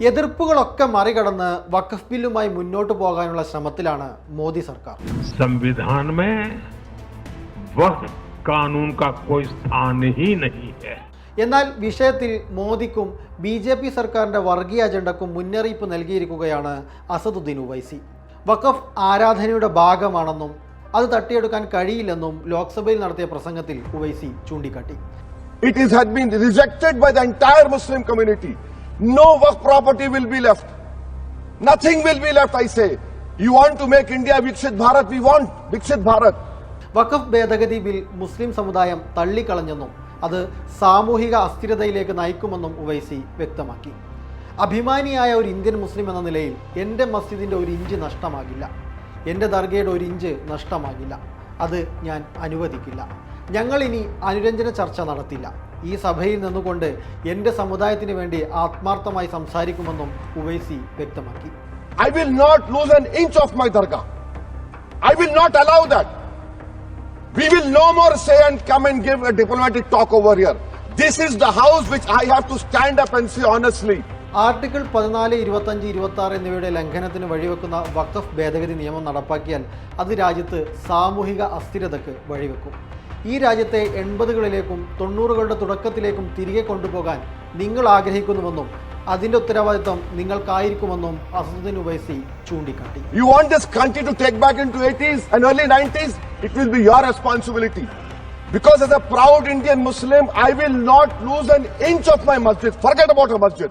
എതിർപ്പുകളൊക്കെ മറികടന്ന് വഖഫ് ബില്ലുമായി മുന്നോട്ട് പോകാനുള്ള ശ്രമത്തിലാണ് മോദി സർക്കാർ. സംവിധാന എന്നാൽ വിഷയത്തിൽ മോദിക്കും ബി ജെ പി സർക്കാരിന്റെ വർഗീയ അജണ്ടക്കും മുന്നറിയിപ്പ് നൽകിയിരിക്കുകയാണ് അസദുദ്ദീൻ ഉവൈസി. വഖഫ് ആരാധനയുടെ ഭാഗമാണെന്നും അത് തട്ടിയെടുക്കാൻ കഴിയില്ലെന്നും ലോക്സഭയിൽ നടത്തിയ പ്രസംഗത്തിൽ ഉവൈസി ചൂണ്ടിക്കാട്ടി. It is had been rejected by the entire Muslim community No work property will be left. Nothing will be left, I say. You want to make India Viksit Bharat? We want Viksit Bharat. വഖഫ് ഭേദഗതി bill മുസ്ലിം സമുദായം തള്ളിക്കളഞ്ഞെന്നും അത് സാമൂഹിക അസ്ഥിരതയിലേക്ക് നയിക്കുമെന്നും ഉവൈസി വ്യക്തമാക്കി അഭിമാനിയായ ഒരു Indian Muslim എന്ന നിലയിൽ എന്റെ മസ്ജിദിന്റെ ഒരു ഇഞ്ച് നഷ്ടമാകില്ല എന്റെ ദർഗയുടെ ഒരു ഇഞ്ച് നഷ്ടമാകില്ല അത് ഞാൻ അനുവദിക്കില്ല ഞങ്ങൾ ഇനി അനുരഞ്ജന ചർച്ച നടത്തില്ല ഈ സഭയിൽ നിന്നുകൊണ്ട് എന്റെ സമുദായത്തിന് വേണ്ടി ആത്മാർത്ഥമായി സംസാരിക്കുമെന്നും ഉവൈസി വ്യക്തമാക്കി I will not lose an inch of my dargah. I will not allow that. We will no more say and come and give a diplomatic talk over here. This is the house which I have to stand up and say honestly. Article പതിനാല് ഇരുപത്തഞ്ച് ഇരുപത്തി ആറ് എന്നിവയുടെ ലംഘനത്തിന് വഴിവെക്കുന്ന വഖഫ് ഭേദഗതി നിയമം നടപ്പാക്കിയാൽ അത് രാജ്യത്ത് സാമൂഹിക അസ്ഥിരതയ്ക്ക് വഴിവെക്കും ഈ രാജ്യത്തെ എൺപതുകളിലേക്കും തൊണ്ണൂറുകളുടെ തുടക്കത്തിലേക്കും തിരികെ കൊണ്ടുപോകാൻ നിങ്ങൾ ആഗ്രഹിക്കുന്നുവെന്നും അതിന്റെ ഉത്തരവാദിത്വം നിങ്ങൾക്കായിരിക്കുമെന്നും അസദുദ്ദീൻ ഉവൈസി ചൂണ്ടിക്കാട്ടി You want this country to take back into 80s and early 90s? It will be your responsibility. Because as a proud Indian Muslim, I will not lose an inch of my masjid. Forget about a masjid.